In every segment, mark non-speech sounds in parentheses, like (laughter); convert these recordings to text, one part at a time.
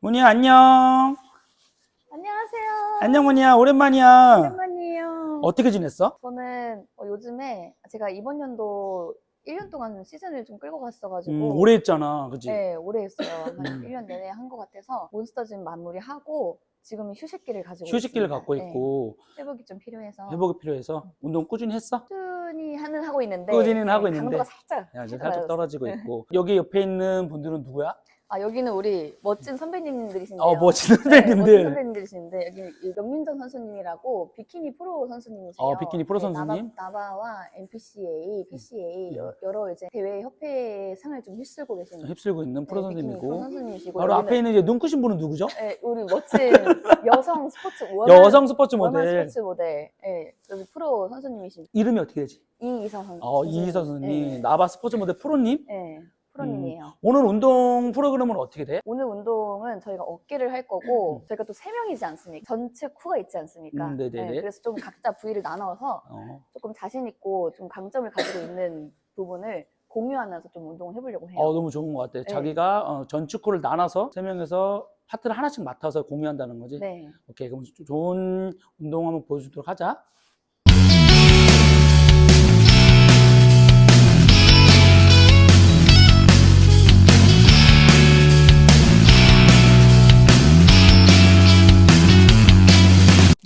문희야 안녕. 안녕하세요. 안녕 문희야 오랜만이야. 오랜만이에요. 어떻게 지냈어? 저는 어, 요즘에 제가 이번 연도 1년 동안 시즌을 좀 끌고 갔어가지고 음, 오래 했잖아, 그지? 네, 오래 했어요. 한 음. 1년 내내 한 것 같아서 몬스터진 마무리하고 지금 휴식기를 가지고 휴식기를 있습니다. 갖고 네, 있고 회복이 좀 필요해서 회복이 필요해서 운동 꾸준히 했어? 꾸준히 하는 하고 있는데 꾸준히는 네, 하고 있는데. 강도가 살짝 야, 이제 살짝. 떨어지고 있고 (laughs) 여기 옆에 있는 분들은 누구야? 아 여기는 우리 멋진 선배님들이신데요. 어, 멋진 네, 멋진 선배님들. 선배님들이신데 여기 이 명민정 선수님이라고 비키니 프로 선수님이세요. 어, 비키니 프로 네, 선수님? 나바, 나바 와 NPCA, PCA 음. 여- 여러 이제 대회 협회 상을 좀 휩쓸고 계신 휩쓸고 있는 프로 네, 선생님이고 선수님이시고 바로 여기는- 앞에 있는 이제 눈크신 분은 누구죠? 네, 우리 멋진 (laughs) 여성 스포츠 원활, 여성 스포츠 모델 스포츠 모델 네, 여기 프로 선수님이신 이름이 어떻게 되지? 이이서 선수. 어, 이희서 선생님 네, 나바 스포츠 모델 프로님 네, 프로님이에요. 오늘 운동 프로그램은 어떻게 돼? 오늘 운동은 저희가 어깨를 할 거고 저희가 또 세 명이지 않습니까? 전체 쿠가 있지 않습니까? 음, 네네 네. 그래서 좀 각자 부위를 나눠서 어. 조금 자신 있고 좀 강점을 가지고 있는 부분을 공유하면서 좀 운동을 해보려고 해요. 어, 너무 좋은 것 같아. 네. 자기가 어, 전축구를 나눠서 세 명에서 파트를 하나씩 맡아서 공유한다는 거지. 네. 오케이, 그럼 조- 좋은 운동 한번 보여주도록 하자.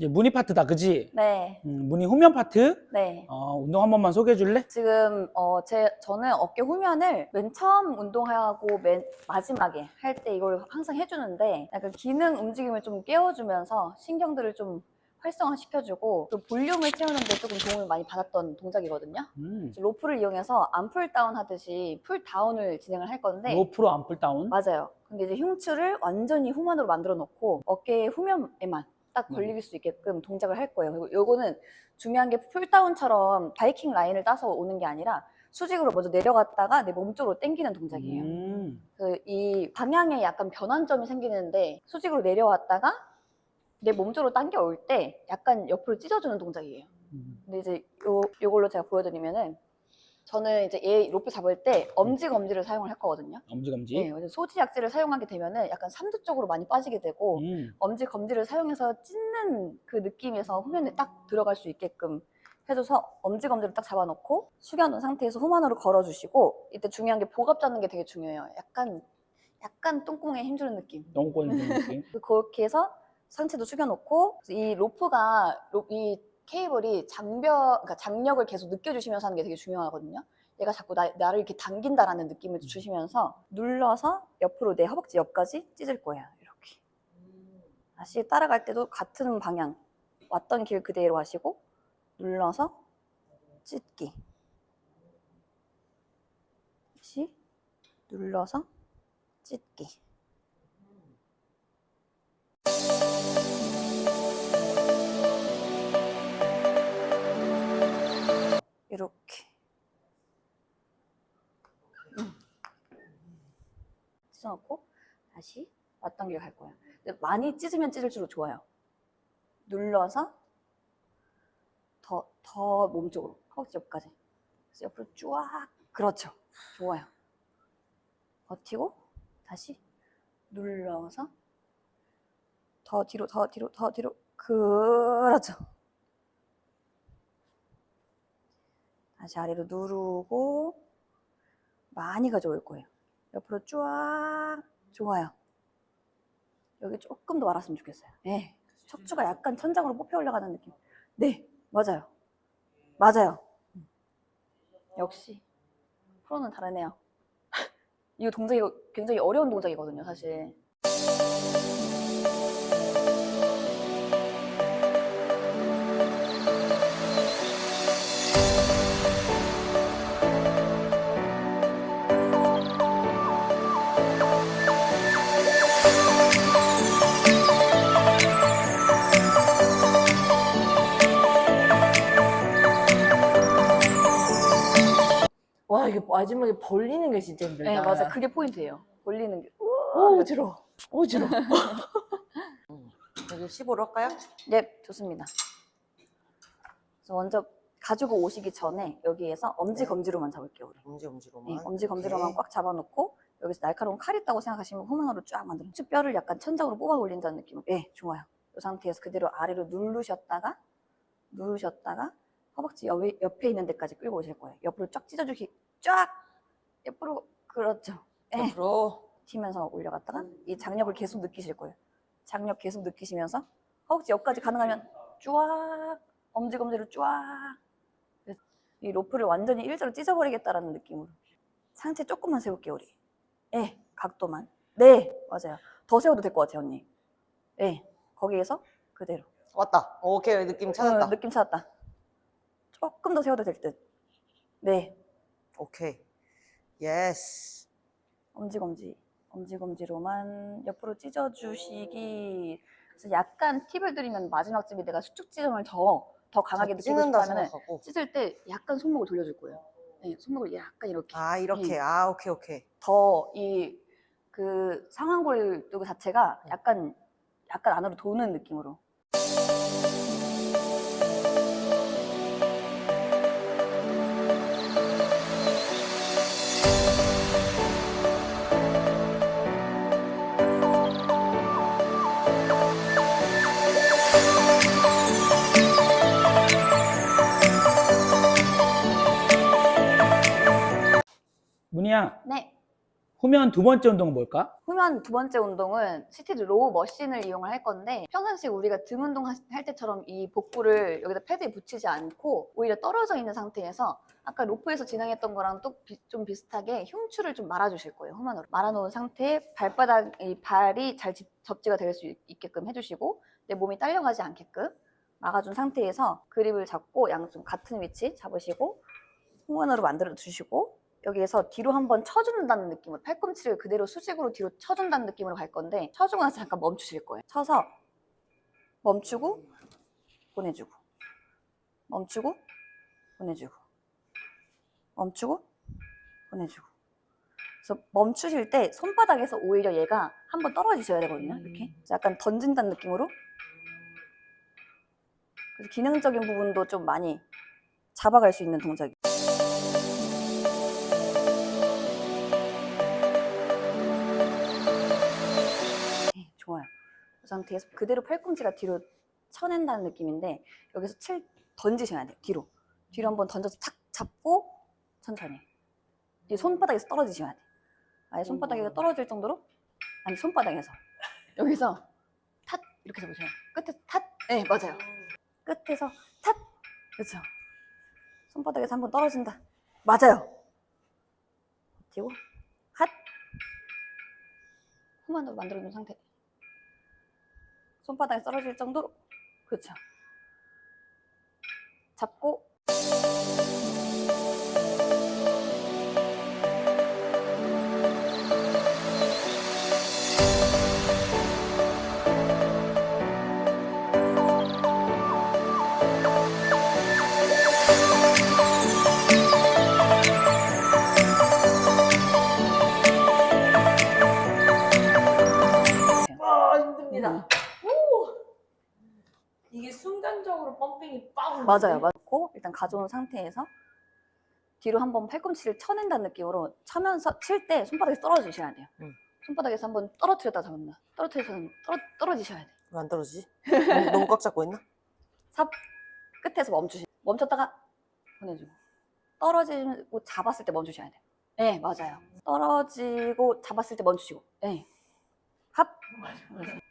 이제 무늬 파트다, 그지? 네. 음, 무늬 후면 파트. 네. 어, 운동 한 번만 소개해 줄래? 지금 어, 제 저는 어깨 후면을 맨 처음 운동하고 맨 마지막에 할 때 이걸 항상 해주는데 약간 기능 움직임을 좀 깨워주면서 신경들을 좀 활성화시켜주고 또 볼륨을 채우는데 조금 도움을 많이 받았던 동작이거든요. 음, 로프를 이용해서 암풀 다운 하듯이 풀 다운을 진행을 할 건데 로프로 암풀 다운. 맞아요. 근데 이제 흉추를 완전히 후면으로 만들어 놓고 어깨 후면에만 딱 음. 걸릴 수 있게끔 동작을 할 거예요. 그리고 요거는 중요한 게 풀다운처럼 바이킹 라인을 따서 오는 게 아니라 수직으로 먼저 내려갔다가 내 몸쪽으로 당기는 동작이에요. 음, 그 이 방향에 약간 변환점이 생기는데 수직으로 내려왔다가 내 몸쪽으로 당겨 올 때 약간 옆으로 찢어주는 동작이에요. 음. 근데 이제 요 요걸로 제가 보여드리면은 저는 이제 얘 로프 잡을 때 엄지 검지를 사용을 할 거거든요. 엄지 검지. 네, 소지 약지를 사용하게 되면은 약간 삼두 쪽으로 많이 빠지게 되고 음, 엄지 검지를 사용해서 찢는 그 느낌에서 후면에 딱 들어갈 수 있게끔 해줘서 엄지 검지를 딱 잡아놓고 숙여놓은 상태에서 후면으로 걸어주시고 이때 중요한 게 복압 잡는 게 되게 중요해요. 약간 약간 똥구멍에 힘주는 느낌. 꼬이는 느낌. 그- (laughs) 그렇게 해서 상체도 숙여놓고 이 로프가 로- 이 케이블이 장벽, 그러니까 장력을 계속 느껴주시면서 하는 게 되게 중요하거든요. 얘가 자꾸 나, 나를 이렇게 당긴다라는 느낌을 주시면서 눌러서 옆으로 내 허벅지 옆까지 찢을 거예요. 이렇게. 다시 따라갈 때도 같은 방향 왔던 길 그대로 하시고 눌러서 찢기. 다시 눌러서 찢기. 이렇게 찢어놓고 다시 길갈 거예요. 많이 찢으면 찢을수록 좋아요. 눌러서 더, 더 몸쪽으로, 허벅지 옆까지. 옆으로 쫙. 그렇죠. 좋아요. 버티고 다시 눌러서 더 뒤로, 더 뒤로, 더 뒤로. 그렇죠. 다시 아래로 누르고 많이 가져올 거예요. 옆으로 쫙 좋아요. 여기 조금 더 말았으면 좋겠어요. 네. 척추가 약간 천장으로 뽑혀 올라가는 느낌. 네, 맞아요. 맞아요. 음. 역시 프로는 다르네요. (laughs) 이 동작이 굉장히 어려운 동작이거든요, 사실. 마지막에 벌리는 게 진짜 힘들다. 네, 맞아. 그게 포인트예요. 벌리는 게. 오 어지러. 어지러. (laughs) 여기 15로 할까요? 네, 좋습니다. 그래서 먼저 가지고 오시기 전에 여기에서 엄지 검지로만 잡을게요, 우리. 엄지 엄지로만. 네, 엄지 검지로만 오케이. 꽉 잡아놓고 여기서 날카로운 칼 있다고 생각하시면 후면으로 쫙 만들어. 쭉 뼈를 약간 천장으로 뽑아 올린다는 느낌으로. 예, 좋아요. 이 상태에서 그대로 아래로 누르셨다가 누르셨다가 허벅지 옆에, 옆에 있는 데까지 끌고 오실 거예요. 옆으로 쫙 찢어주기 쫙 옆으로 그렇죠. 예. 앞으로. 튀면서 올려갔다가 이 장력을 계속 느끼실 거예요. 장력 계속 느끼시면서 허벅지 옆까지 가능하면 쫙 엄지검지로 쫙. 이 로프를 완전히 일자로 찢어버리겠다라는 느낌으로. 상체 조금만 세울게요, 우리. 네, 각도만. 네, 맞아요. 더 세워도 될 것 같아요, 언니. 네, 거기에서 그대로. 왔다. 오케이, 느낌 찾았다. 어, 느낌 찾았다. 조금 더 세워도 될 듯. 네, 오케이. 예스. 엄지검지, 엄지검지로만 옆으로 찢어주시기. 그래서 약간 팁을 드리면 마지막 쯤에 내가 수축 지점을 더, 더 강하게 느끼고 찢는다 싶다면 생각하고. 찢을 때 약간 손목을 돌려줄 거예요. 네, 손목을 약간 이렇게. 아, 이렇게. 예. 아, 오케이, 오케이. 더 이 그 상완골 그 자체가 네. 약간 약간 안으로 도는 느낌으로. 네. 후면 두 번째 운동은 뭘까? 후면 두 번째 운동은 시티드 로우 머신을 이용을 할 건데 평상시 우리가 등 운동 하- 할 때처럼 이 복부를 여기다 패드에 붙이지 않고 오히려 떨어져 있는 상태에서 아까 로프에서 진행했던 거랑 또 좀 비슷하게 흉추를 좀 말아주실 거예요 후면으로 말아놓은 상태에 발바닥 이 발이 잘 집- 접지가 될 수 있게끔 해주시고 내 몸이 딸려가지 않게끔 막아준 상태에서 그립을 잡고 양쪽 같은 위치 잡으시고 후면으로 만들어 주시고 여기에서 뒤로 한번 쳐준다는 느낌으로 팔꿈치를 그대로 수직으로 뒤로 쳐준다는 느낌으로 갈 건데 쳐주고 나서 잠깐 멈추실 거예요. 쳐서 멈추고 보내주고 멈추고 보내주고 멈추고 보내주고 그래서 멈추실 때 손바닥에서 오히려 얘가 한번 떨어지셔야 되거든요. 이렇게 그래서 약간 던진다는 느낌으로 그래서 기능적인 부분도 좀 많이 잡아갈 수 있는 동작이에요. 그 상태에서 그대로 팔꿈치가 뒤로 쳐낸다는 느낌인데 여기서 칠 던지셔야 돼요. 뒤로. 뒤로 한번 던져서 탁 잡고 천천히. 이 손바닥에서 떨어지셔야 돼요. 아예 손바닥에서 떨어질 정도로 아니 손바닥에서 여기서 탓 이렇게 잡으셔요. 끝에서 탓. 네 맞아요. 끝에서 탓. 그렇죠. 손바닥에서 한번 떨어진다. 맞아요. 버티고 핫. 후만으로 만들어둔 상태. 손바닥에 떨어질 정도로. 그렇죠. 잡고. 펌핑이 빵! 맞아요. 맞고 일단 가져온 상태에서 뒤로 한번 팔꿈치를 쳐낸다는 느낌으로 쳐면서 칠 때 손바닥에서 떨어지셔야 돼요. 음. 손바닥에서 한번 떨어뜨렸다 잡는다. 떨어뜨려서 떨어, 떨어지셔야 돼요. 왜 안 떨어지지? (laughs) 너무, 너무 꽉 잡고 있나? 삽 끝에서 멈추시. 멈췄다가 보내주고 떨어지고 잡았을 때 멈추셔야 돼요. 네, 맞아요. 떨어지고 잡았을 때 멈추시고. 네. 합. 합.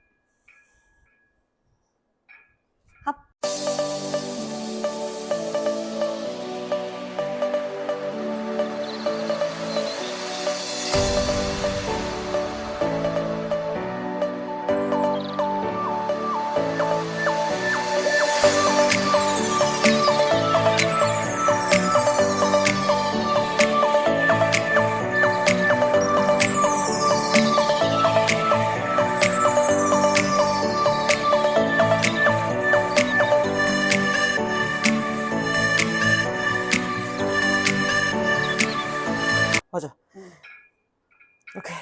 이렇게.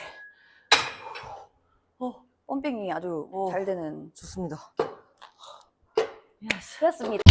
어, 펌핑이 아주 어. 잘 되는 좋습니다. 그렇습니다.